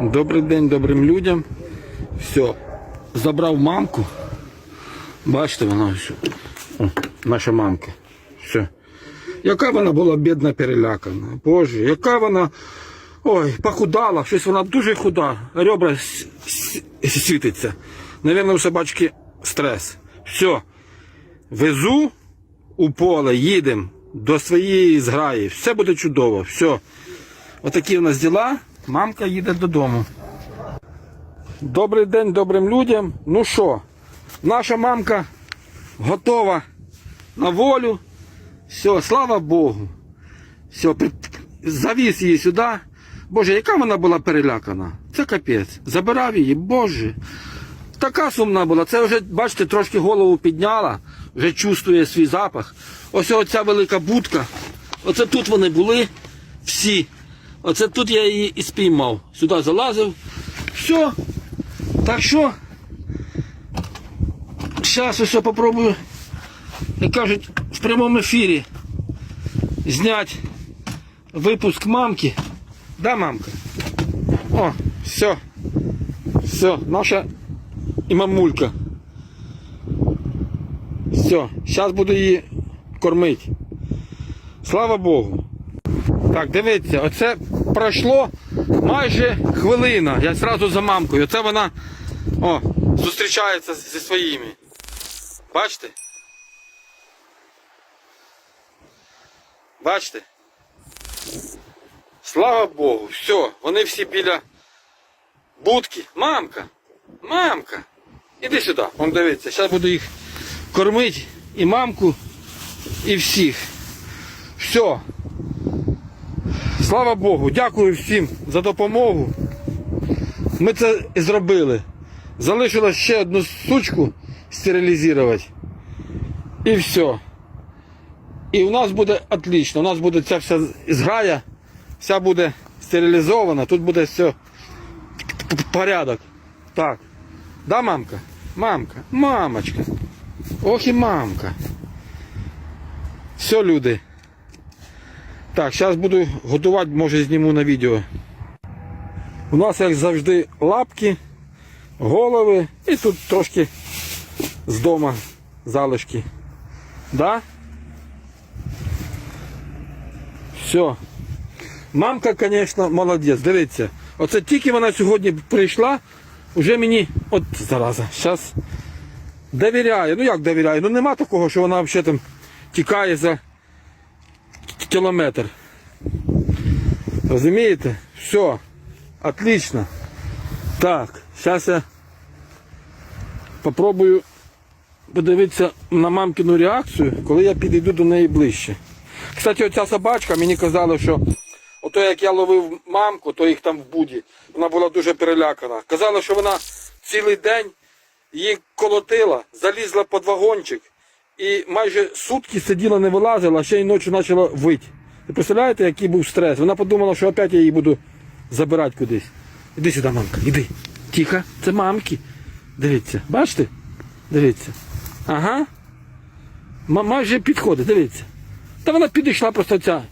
Добрий день добрим людям. Все, забрав мамку. Бачите, вона все. О, наша мамка. Все. Яка вона була бідна перелякана. Боже, яка вона. Ой, похудала, щось вона дуже худа. Ребра світиться. Навірно, у собачки стрес. Все. Везу у поле, їдемо до своєї зграї. Все буде чудово. Все. Отакі у нас діла. Мамка їде додому. Добрий день добрим людям. Ну що, наша мамка готова на волю. Все, слава Богу. Все, завіз її сюди. Боже, яка вона була перелякана. Це капець. Забирав її, Боже. Така сумна була. Це вже, бачите, трошки голову підняла, вже чувствує свій запах. Ось оця велика будка. Оце тут вони були всі. Оце тут я її і спіймав. Сюди залазив. Все. Так що. Зараз ось попробую, як кажуть, в прямому ефірі зняти випуск мамки. Да, мамка? О, все. Все, наша і мамулька. Все, зараз буду її кормити. Слава Богу. Так, дивіться, оце пройшло майже хвилина. Я одразу за мамкою. Оце вона о, зустрічається зі своїми. Бачите? Бачите? Слава Богу, все, вони всі біля будки. Мамка! Мамка! Іди сюди, он дивиться. Зараз буду їх кормити і мамку, і всіх. Все. Слава Богу, дякую всім за допомогу. Ми це зробили. Залишилось ще одну сучку стерилізувати. І все. І у нас буде отлично. У нас буде ця вся зграя, вся буде стерилізована, тут буде все порядок. Так. Да, мамка? Мамка, мамочка. Ох і мамка. Все, люди. Так, зараз буду готувати, може зніму на відео. У нас, як завжди, лапки, голови і тут трошки з дома залишки. Да? Все. Мамка, звісно, молодець. Дивіться. Оце тільки вона сьогодні прийшла, вже мені. От зараза, зараз довіряє. Ну як довіряє? Ну нема такого, що вона взагалі там тікає за кілометр. Розумієте? Все. Отлично. Так, зараз я попробую подивитися на мамкину реакцію, коли я підійду до неї ближче. Кстати, оця собачка мені казала, що ото як я ловив мамку, то їх там в буді, вона була дуже перелякана. Казала, що вона цілий день її колотила, залізла під вагончик і майже сутки сиділа, не вилазила, ще й ночі почала вити. Ви представляєте, який був стрес? Вона подумала, що опять я її буду забирати кудись. Іди сюди, мамка, іди. Тихо, це мамки. Дивіться, бачите? Дивіться. Ага. Ма- майже підходить, дивіться. Та вона підійшла просто ця.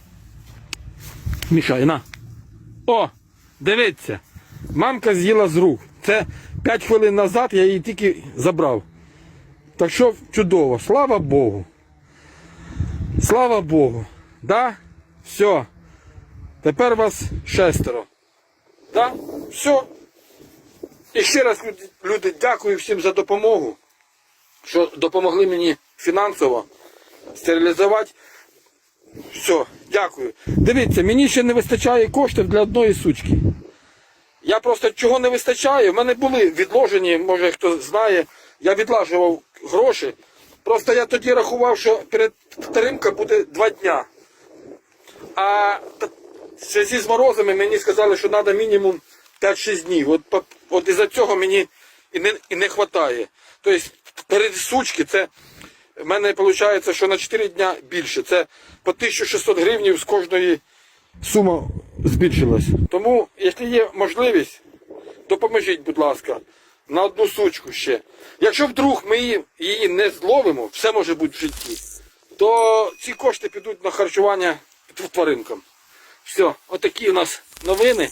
Мішає, на. О, дивіться. Мамка з'їла з рук. Це 5 хвилин назад я її тільки забрав. Так що чудово, слава Богу. Слава Богу. Да? Все. Тепер вас шестеро. Да? Все. І ще раз, люди- дякую всім за допомогу, що допомогли мені фінансово стерилізувати. Все, дякую. Дивіться, мені ще не вистачає коштів для одної сучки. Я просто чого не вистачає. У мене були відложені, може хто знає, я відлажував гроші. Просто я тоді рахував, що перетримка буде два дня. А т- в зв'язку з морозами мені сказали, що треба мінімум 5-6 днів. От, от із-за цього мені і не, і не вистачає. Тобто перед сучки це в мене виходить, що на 4 дня більше. Це по 1600 гривень з кожної сума збільшилась. Тому, якщо є можливість, допоможіть, будь ласка, на одну сучку ще. Якщо вдруг ми її, не зловимо, все може бути в житті, то ці кошти підуть на харчування тваринкам. Все, отакі у нас новини.